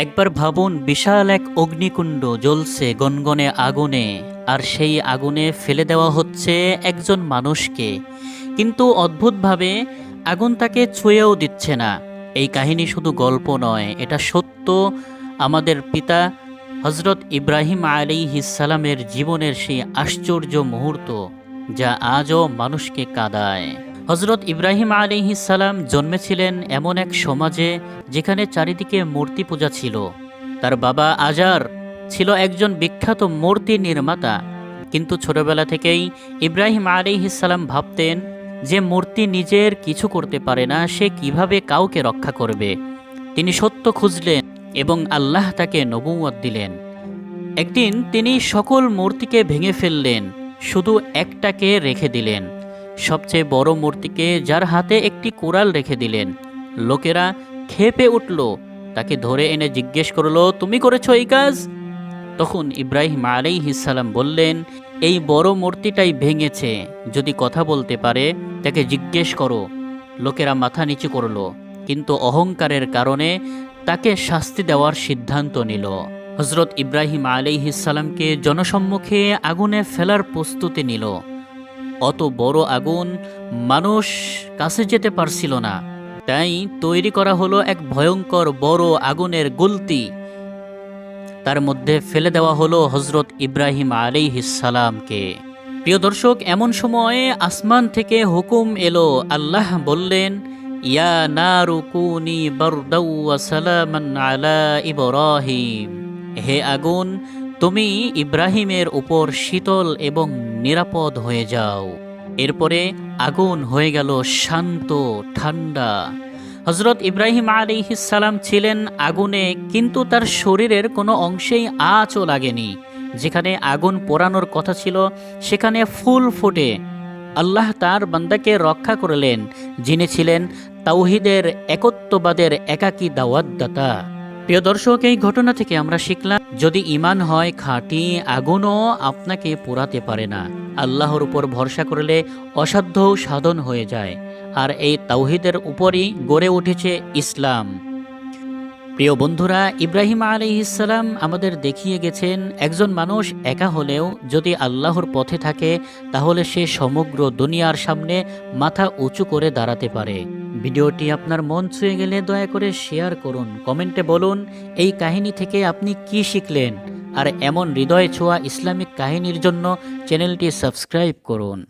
একবার ভাবুন, বিশাল এক অগ্নিকুণ্ড জ্বলছে গনগনে আগুনে, আর সেই আগুনে ফেলে দেওয়া হচ্ছে একজন মানুষকে। কিন্তু অদ্ভুতভাবে আগুন তাকে ছুঁয়েও দিচ্ছে না। এই কাহিনী শুধু গল্প নয়, এটা সত্য। আমাদের পিতা হজরত ইব্রাহিম আলী সালামের জীবনের সেই আশ্চর্য মুহূর্ত, যা আজও মানুষকে কাঁদায়। হজরত ইব্রাহিম সালাম জন্মেছিলেন এমন এক সমাজে যেখানে চারিদিকে মূর্তি পূজা ছিল। তার বাবা আজার ছিল একজন বিখ্যাত মূর্তি নির্মাতা। কিন্তু ছোটবেলা থেকেই ইব্রাহিম সালাম ভাবতেন যে মূর্তি নিজের কিছু করতে পারে না, সে কীভাবে কাউকে রক্ষা করবে? তিনি সত্য খুঁজলেন এবং আল্লাহ তাকে নবুয়ত দিলেন। একদিন তিনি সকল মূর্তিকে ভেঙে ফেললেন, শুধু একটাকে রেখে দিলেন। সবচেয়ে বড় মূর্তিকে যার হাতে একটি কোরাল রেখে দিলেন। লোকেরা খেপে উঠল। তাকে ধরে এনে জিজ্ঞেস করল, তুমি করেছ এই কাজ? তখন ইব্রাহিম আলাইহিসাল্লাম বললেন, এই বড় মূর্তিটাই ভেঙেছে। যদি কথা বলতে পারে, তাকে জিজ্ঞেস করো। লোকেরা মাথা নিচু করল, কিন্তু অহংকারের কারণে তাকে শাস্তি দেওয়ার সিদ্ধান্ত নিল। হজরত ইব্রাহিম আলাইহিসাল্লামকে জনসম্মুখে আগুনে ফেলার প্রস্তুতি নিল। অত বড় আগুন মানুষ কাছে যেতে পারছিল না। তাই তৈরি করা হলো এক ভয়ঙ্কর বড় আগুনের গলতি। তার মধ্যে ফেলে দেওয়া হলো হজরত ইব্রাহিম আলাইহিসালামকে প্রিয় দর্শক, এমন সময়ে আসমান থেকে হুকুম এলো। আল্লাহ বললেন, ইয়া নারুকুনি আলা ইব্রাহিম। হে আগুন, তুমি ইব্রাহিমের উপর শীতল এবং নিরাপদ হয়ে যাও। এরপরে আগুন হয়ে গেল শান্ত, ঠান্ডা। হজরত ইব্রাহিম সালাম ছিলেন আগুনে, কিন্তু তার শরীরের কোনো অংশেই আঁচও লাগেনি। যেখানে আগুন পোড়ানোর কথা ছিল, সেখানে ফুল ফুটে। আল্লাহ তার বান্দাকে রক্ষা করলেন, যিনি ছিলেন তাওহিদের একত্ববাদের একাকী দাওয়াতদাতা। প্রিয় দর্শক, এই ঘটনা থেকে আমরা শিখলাম, যদি ইমান হয়, খাঁটি আগুনও আপনাকে পোড়াতে পারে না। আল্লাহর উপর ভরসা করলে অসাধ্য সাধন হয়ে যায়। আর এই তাওহিদের উপরই গড়ে উঠেছে ইসলাম। প্রিয় বন্ধুরা, ইব্রাহিম আলাইহিসাল্লাম আমাদের দেখিয়ে গেছেন, একজন মানুষ একা হলেও যদি আল্লাহর পথে থাকে, তাহলে সে সমগ্র দুনিয়ার সামনে মাথা উঁচু করে দাঁড়াতে পারে। ভিডিওটি আপনার মন ছুঁয়ে গেলে দয়া করে শেয়ার করুন, কমেন্টে বলুন, এই কাহিনী থেকে আপনি কি শিখলেন? আর এমন হৃদয় ছোঁয়া ইসলামিক কাহিনীর জন্য চ্যানেলটি সাবস্ক্রাইব করুন।